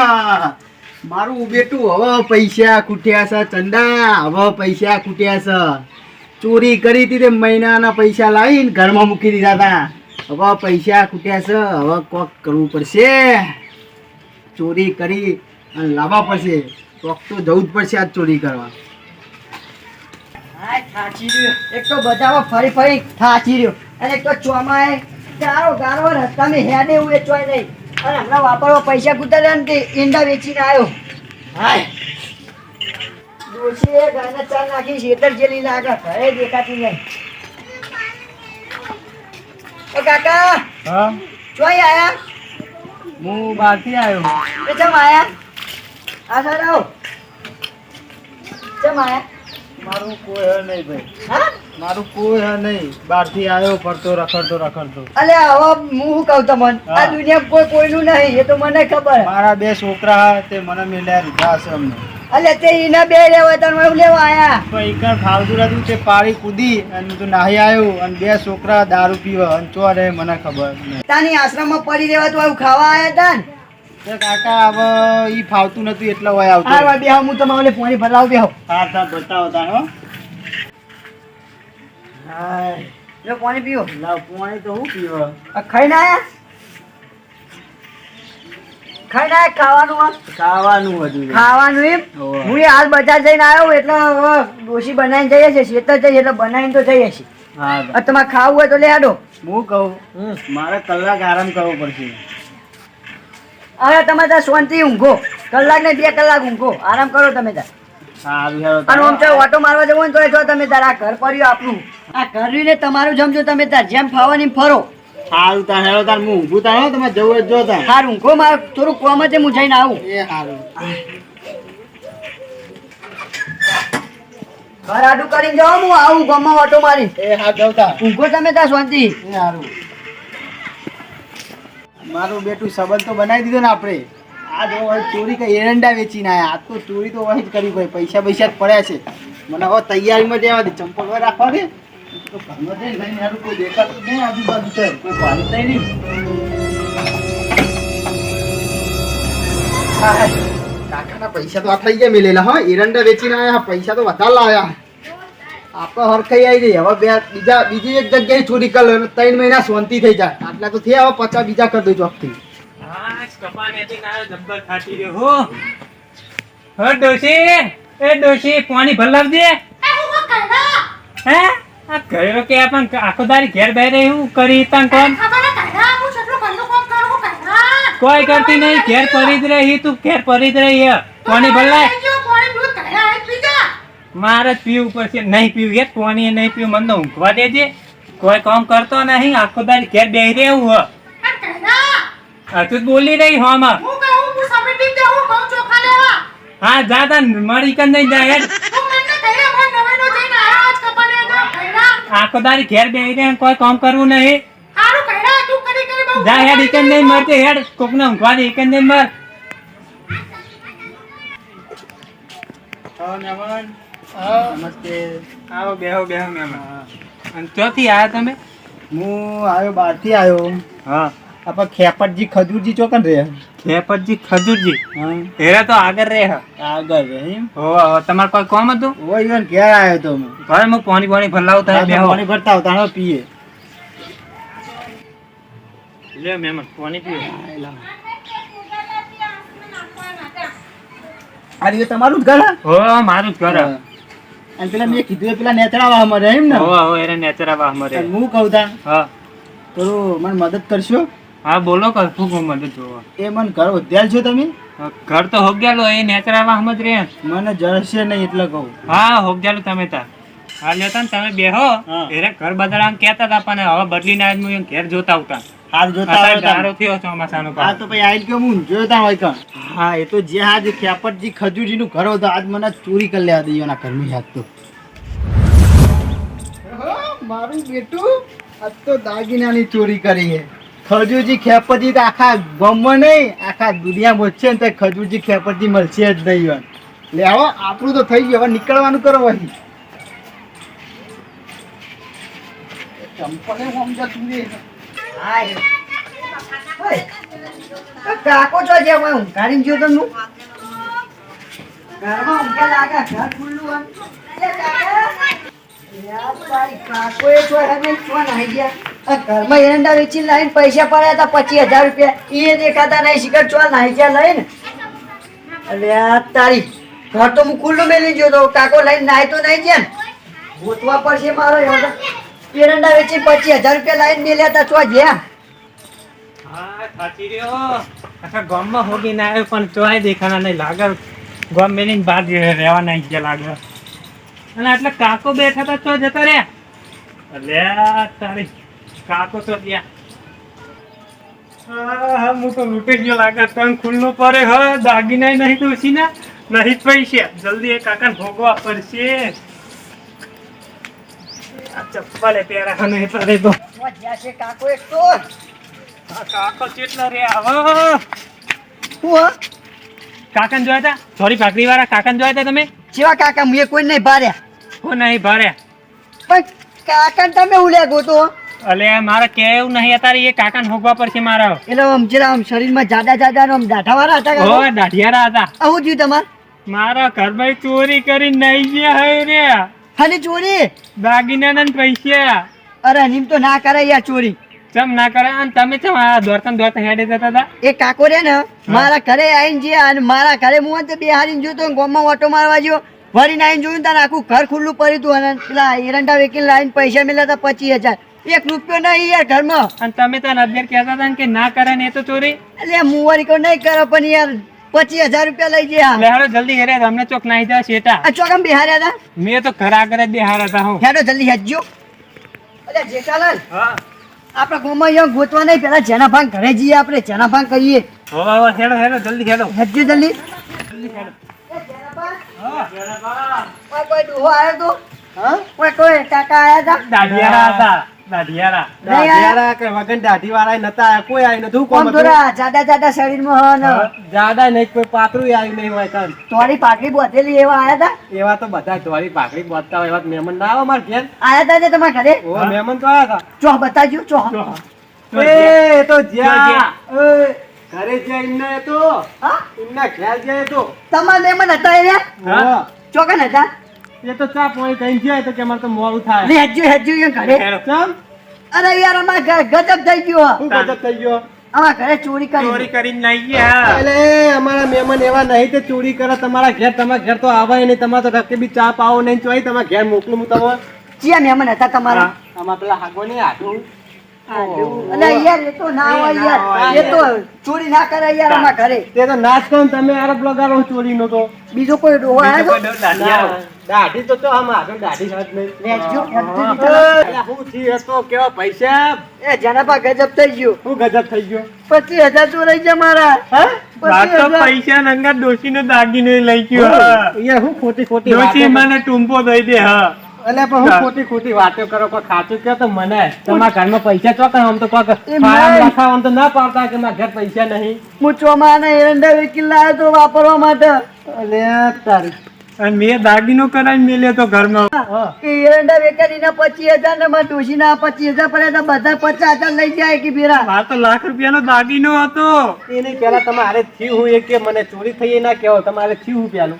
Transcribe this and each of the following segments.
હા. મારું બેટું હવે પૈસા ખૂટ્યા છે, ચંદા. હવે પૈસા ખૂટ્યા છે. ચોરી કરી હતી તે મહિનાના પૈસા લાવીને ઘરમાં મૂકી દીધા હતા. હવે પૈસા ખૂટ્યા છે, હવે કોક કરવું પડશે. ચોરી કરી અને લાવવા પડશે. કોક તો જવું જ પડશે આજ ચોરી કરવા. એક તો બધામાં ફરી ફરી થાચી રહ્યો. અને એક તો ચોમાએ ગારો ગારો, રસ્તામાં હેડે હું એ ચોય નહીં. અને હમણાં વાપરવા પૈસા કુતા ને ઈંડા વેચીને આવ્યો હાય. ડોશીએ ગાયને ચાલ નાખી શેતર જેલી લાગે ઘરે દેખાતી નહીં. ઓ કાકા હા? ચોય આયા? હું બહારથી આવ્યો ચમ આયા? આ સર આવો. આયા? મારું કોઈ હે નહીં ભાઈ. હા મારું કોઈ હે નહીં. બહારથી આવ્યો ફરતો રખડતો રખડતો. અલે હવે હું શું કહું તમને? આ દુનિયા કોઈ કોઈનું નહીં એ તો મને ખબર. મારા બે છોકરા તે મને મેલ્યા રીધા હશે અમને. અલે તે ઈના બે લેવા તને હું લેવા આયા? પણ ઈકણ ખાવતું હતું તે પાળી કૂદી અને તું નાહી આવ્યો અને બે છોકરા દારૂ પીવા અને ચોરે મને ખબર નહીં. તાની આશ્રમમાં પડી રહેવા તો આવું ખાવા આયા તા ને કાકા હવે ઈ ફાવતું નતું એટલે હોય હા આવતું હું તમારે પાણી ભરાવ બેહો હા હા બતાવો તાણ હો. હા લો પાણી પીઓ. લાવ પાણી તો હું પીવા? આ ખાઈને આયા? ખાઈને ખાવાનું ખાવાનું ખાવાનું એમ? હું હાલ બજાર જઈને આવ્યો એટલે હવે ડોશી બનાવીને જઈએ છીએ શેતર જઈએ એટલે બનાવીને તો જઈએ છીએ. હા. તમારે ખાવું હોય તો લે આડો હું કહું મારે કલાક આરામ કરવો પડશે. હવે તમે ત્યાં શાંતિ ઊંઘો. કલાક ને બે કલાક ઊંઘો. આરામ કરો તમે ત્યાં. અને આમ તો ઓટો મારવા જવું ને તો તમે તાર આ ઘર પડ્યું આપણું. આ ઘર ને તમારું જમજો તમે તાર જેમ ફાવાની ફરો. સારું તાર હેરો તાર હું ઊભું તાર તમે જવું જ જો તાર. હાર ઊંઘો મારે થોડું કોમ છે હું જઈને આવું. એ સારું ઘર આડું કરીને જાઓ હું આવું ગમમાં ઓટો મારી એ હા જવ ઊંઘો તમે ત્યાં શાંતિ સારું મારું બેટું સંબંધ તો બનાવી દીધો ને આપણે. આ જો હવે ચોરી કઈ એરંડા વેચીને આવ્યા આ તો ચોરી તો વહી જ કરી ભાઈ પૈસા પૈસા જ પડ્યા છે. મને હવે તૈયારીમાં જવા દે. ચંપલ હવે રાખવા દે. તો ઘરમાં જઈને કોઈ દેખાતું નહીં નહીં. કાકાના પૈસા તો આ થઈ ગયા મેલેલા, હા. એરંડા વેચીને આયા. પૈસા તો વધારે લાવ્યા આપણે હરખાઈ આવી જઈએ હવે બે બીજા બીજી એક જગ્યાએ ચોરી કરી લો ત્રણ મહિના શાંતિ થઈ જાય. આટલા તો થયા હવે પચાસ બીજા કરી દો આખથી એ ડોશી પાણી ભરલાવજે હે? આ ઘરે કે પણ આખો દારી ઘેર બેહી રહી હું? કરી તન કોણ? કોઈ કરતી નહીં ઘેર પડી જ રહી તું ઘેર પડી જ રહી હે. પાણી ભરલાય મારે જ પીવું પડશે. નહીં પીવું યાર પાણી નહીં પીવું? મને ઊંઘવા દેજે. કોઈ કામ કરતો નહીં. આખો દાડી ઘેર બેહી રહેવું હો. હા, તું બોલી રહી હોમાં હા જા તા મળી કન નહીં જાય હેડ. આખો દાડી ઘેર બેહી રહે કોઈ કામ કરવું નહીં. જા હેડ ઇકન નહીં મરતે હેડ. કોકને ઊંઘવા દે ઇકન નહીં મર નમસ્તે. આવો બેહો બેહો મહેમાન અને ચોથી આયા તમે? હું આવ્યો બહારથી આવ્યો. હા. આપણે ખેપટજી ખજૂરજી ચોકન રે ખેપટજી ખજૂરજી? હેરા તો આગળ રે આગળ રે હો તમારે કોઈ કોમ હતું? ઓ ઈવન ઘેર આવ્યો તો હું. ભાઈ હું પાણી પાણી ભરલાવતા હા, બે પાણી ભરતા આવતા હવે પીએ. લે મહેમાન પાણી પીએ આ રીતે તમારું જ ઘર હે? મારું જ ઘર હ. અને પેલા મેં કીધું પેલા નેચરા વાહ મરે એમ ને? હો હો એને નેચરા વાહ મરે હું કહું તા હા. તો મને મદદ કરશો? હા બોલો કર શું કહું મદદ જોવા. એ મને ઘર વધ્યાલ છો તમે? ઘર તો હોગ્યાલો એ નેચરા વાહ મત રે. મને જળશે નહીં એટલે કહું. હા હોગ્યાલો તમે તા હા લેતા ને તમે બેહો. હા. એરે ઘર બદલામ કહેતા હતા પણ હવે બદલીને આજ હું ઘેર જોતા આવતા. હાલ જોતા હોય ગાળો. થયો ચોમાસાનો હા તો પછી આઈ ગયો હું જોતા હોય કણ હા એ તો જે આજ ખેપટજી ખજૂરજી નું ઘર હતો આજ મને ચોરી કરી લેવા દઈએ એના ઘરની યાદ તો. મારું બેટું આજ તો દાગીનાની ચોરી કરી છે. ખજૂરજી ખેપટજી તો આખા ગામમાં નહીં આખા દુનિયામાં છે ને તો ખજૂરજી ખેપટજી મળશે જ નહીં લે આવો આપણું તો થઈ ગયું હવે નીકળવાનું કરો અહીં. ચંપલે સમજાતું નહીં. હાય કાકો છો જે હું ઊંઘાડીને ગયો તો હું ઘરમાં ઊંઘે લાગે ઘર ખુલ્લું ઘરમાં એરંડા વેચીને લાવીને પૈસા પડ્યા હતા, પચીસ હજાર રૂપિયા. એ દેખાતા નહીં, શિખર છો નાહી ગયા લઈને. અરે આ તારી ઘર તો હું ગયો તો કાકો લઈને નાહી તો નહીં ગયા ગોતવા પડશે મારો એરંડા વેચી પચીસ હજાર રૂપિયા લાઈન મેલ્યા લેતા ગયા પણ ચોય દેખાના નહીં લાગે. ગામ મેલીને બહાર રહેવા નહીં ગયા લાગે. અને એટલે કાકો બેઠા હતા ચો જતા રહ્યા. અલ્યા તારી કાકો તો ત્યાં હા હા, હું તો લૂંટી ગયો લાગે. તન ખુલ્લો પડે, હ દાગીના નહીં દોશી ના નહીં પૈસા. જલ્દી એ કાકાને ભોગવા પડશે. ચપ્પલે પહેરા નહીં પડે તો છે કાકો એક તો. કાકો ચેટલા રે આવો. હું કાકાને જોયા હતા સોરી ભાખરી વાળા કાકાને જોયા હતા તમે? જેવા કાકા મુએ કોઈ નહીં ભાર્યા. હું નહીં ભાર્યા. પણ કાકાને તમે ઉલ્યા ગોતો? અલે મારે કેવું નહીં અત્યારે એ કાકાને ભોગવા પડશે મારા. એટલે આમ જરા આમ શરીરમાં જાડા જાડા આમ દાઢાવાળા હતા કાકો? ઓ દાઢિયારા હતા. આવું થયું તમારે? મારા ઘરમાં ચોરી કરી નહીં ગયા હે રે. અને ચોરી? દાગીના ને પૈસા. અરે નીમ તો ના કરે યાર ચોરી. ચમ ના કરે અને તમે ચમ આ દોરતા દોરતા હેડે જતા હતા? એ કાકો રે ને મારા ઘરે આવીને જે અને મારા ઘરે હું તે બિહારીને જોતો તો ગોમમાં ઓટો મારવા ગયો. વળીને આવીને જોયું તારે આખું ઘર ખુલ્લું પડ્યું હતું અને પેલા એરંડા વેકીને લાવીને પૈસા મળ્યા હતા પચીસ હજાર. એક રૂપિયો નહીં યાર ઘરમાં. અને તમે તો અત્યારે કહેતા હતા કે ના કરે ને એ તો ચોરી? એટલે મુવારી કો નહીં કરો પણ યાર પચીસ હજાર રૂપિયા લઈ ગયા. લે હાલો જલ્દી ઘરે અમને ચોક નાહી જાય શેટા. આ ચોકમ બેહાર્યા હતા? મેં તો ઘર આગળ જ બેહાર હતા હું. હેડો જલ્દી હેડજો. અરે જેઠાલાલ હા. આપણા ગોમાં અહીંયા ગોતવા નહીં પેલા જેના ભાંગ ઘરે જઈએ આપણે જેના ભાંગ કરીએ. હો હો, હેડો હેડો જલ્દી હેડો. હેડજો જલ્દી. જલ્દી હેડો. કોઈ કોઈ ડોહો આવ્યો તો? હા? કોઈ કોઈ કાકા આવ્યા હતા? દાઢિયારા હતા. દાઢિયારા. દાઢિયારા? કે વગન દાઢી વાળા નતા આયા, કોઈ આયું નતું? કોમ કોમ થોડા જાડા જાડા શરીરમાં હો ને જાડા નહીં કોઈ પાતળું આવ્યું નહીં હોય કાન. થોડી પાકડી બોધેલી એવા આયા હતા એવા તો બધા ધોળી ભાખરી બોલતા હોય એવા મહેમાન ના આવે મારા ઘેર. આયા હતા જે તમારા ઘરે? ઓ મહેમાન તો આયા ચો બતાવજો ચો. એ તો જ્યાં. એ, ઘરે જ્યાં તો હા? એમના ઘેર જાય તો તમારા મહેમાન હતા એ હા? ચોકન હતા? એ તો ચા પોણી કઈ જાય તો કે અમારે તો મોડું થાય. લે હેડજો હેડજો એ ઘરે ચમ? અરે યાર અમારા ઘર ગજબ થઈ ગયો. હું ગજબ થઈ ગયો? અમારા ઘરે ચોરી ચોરી કરી કરીને નહીં ગયા. એટલે અમારા મહેમાન એવા નહીં તે ચોરી કરે. તમારા ઘેર તમારા ઘેર તો આવાય નહીં. તમારે તો રકે બી ચા પાવો નહીં. ચોઈ તમારા ઘેર મોકલું હું તમે ચિયા મહેમાન હતા તમારા? આમાં પેલા હાગો નહીં હાગું. બીજો કોઈ. દાઢી તો કેવા પૈસા? એ જનાબા ગજબ થઈ ગયો. હું ગજબ થઈ ગયો? પચીસ હજાર ચોરાઈ ગયા મારા. પૈસા નંગા ડોશીનો દાગીનો લઈ ગયો યાર હું. ખોટી ખોટી દોશી મને ટૂંપો દઈ દે હા. એટલે પણ હું ખોટી ખોટી વાતો કરો કોઈ ખાતું કહો તો મને. તમારા ઘરમાં પૈસા ચોકન આમ તો કોક. આમ તો ના પાડતા કે મારા ઘર પૈસા નહીં. હું ચોમાના એરંડા વેકી લાવ્યો તો વાપરવા માટે. અલે તારી અને મેં દાગીનો કરાઈ મેલ્યો તો ઘરમાં. કે એરંડા વેચારીના પચીસ હજાર ને મારા ડોશીના પચીસ હજાર પડ્યા તો બધા પચાસ હજાર લઈ જાય કે ભેરા. માર તો લાખ રૂપિયાનો દાગીનો હતો. એને પેલા તમારે થયું હું એ કે મને ચોરી થઈ ના કેવો તમારે થયું હું પેલું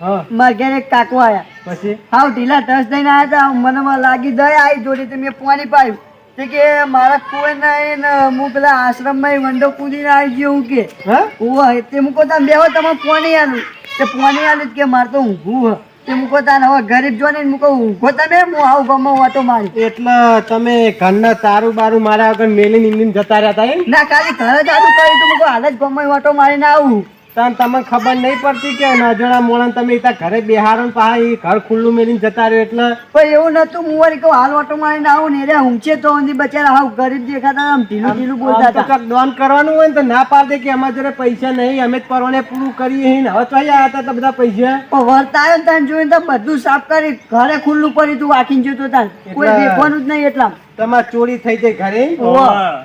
હા. મારા ઘરે એક કાકો આયા. પછી? હાવ ઢીલા ટસ દઈને આયા હતા મને માં લાગી દઈ આવી જોડી તો મેં પાણી પાયું કે મારા કોઈ ના હું પેલા આશ્રમમાં વંડો કૂદીને આવી ગયો હું કે. હા? તે મૂકો તમે બેહો તમે પાણી આલું. તે પાણી આલું કે માર તો ઊંઘું તે મૂકો તાને હવે ગરીબ જોને ને મૂકો ઊંઘો તમે હું આવું ગમો વાટો મારી. એટલે તમે ઘરના તારું બારું મારા આગળ મેલી ઇન્ડિન જતા રહ્યા હતા ના ખાલી ઘરે જ કરી તો મૂકો હાલ જ ગમો વાટો મારીને આવું. તાન તમને ખબર નહીં પડતી કે નજોડા મોડા તમે ત્યાં ઘરે બેહારો ને એ ઘર ખુલ્લું મેલીને જતા રહ્યો એટલે? પણ એવું નતું હું વળી કહું હાલ ઓટો મારીને આવું ને રે ઊંચે તો ઊંધી બચારા હાવ ગરીબ દેખાતા આમ ઢીલું ઢીલું બોલતા હતા. કાંઈક દોન કરવાનું હોય ને તો ના પાડે કે અમારા જોડે પૈસા નહીં અમે જ પરવાને પૂરું કરીએ ને. હવે તો આવ્યા હતા તો બધા પૈસા? પણ વર્તા આવ્યો ને તને જોઈને તો બધું સાફ કરી ઘરે ખુલ્લું પડ્યું તું વાકીને જોતો તાન કોઈ દેખવાનું જ નહીં એટલા તમારે ચોરી થઈ જાય ઘરે?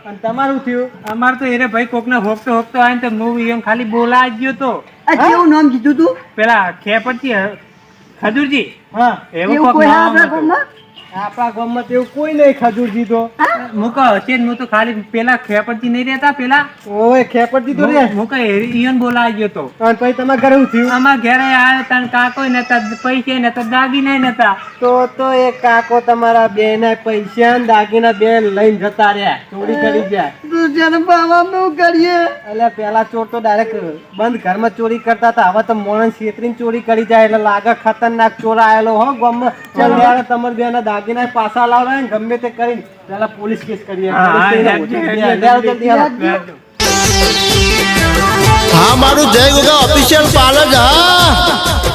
અને તમારું થયું? અમાર તો એરે ભાઈ કોકને હોકતો હોકતો આવીને તો હું એમ ખાલી બોલા ગયો તો કેવું નામ કીધું તું? પેલા ખેપટજી ખજુરજી. હા. એવું કોક કોઈ નામ આપણા. ગામમાં આપણા તો એવું કોઈ નહીં ખજૂર જીધો? મુકો હશે હું તો ખાલી પેલા ખેપડથી નહીં રહેતા પેલા? ઓય ખેપડતી તો રે. મુકો ઈયન બોલાવી ગયો તો. અને પછી તમારા ઘરે ઉઠ્યું આમાં ઘરે આ તને કાકો નતા પૈસે નતા દાગીને નતા. તો તો એ કાકો તમારા બે ના પૈસા ને દાગીના બે લઈને જતા રહ્યા. ચોરી કરી ગયા તું જેને બાવા નું કરીએ. એટલે પેલા ચોર તો ડાયરેક્ટ બંધ ઘરમાં ચોરી કરતા હતા. હવે તો મોણસ છેતરીને ચોરી કરી જાય એટલે લાગે ખતરનાક ચોર આયેલો હો ગામમાં. ચાલ. તમારે બે ના દાગીના પાછા લાવડા ને ગમે તે કરીને. પેલા પોલીસ કેસ કરીએ. હા મારું જય ગોગા ઓફિશિયલ પાર્લર હા.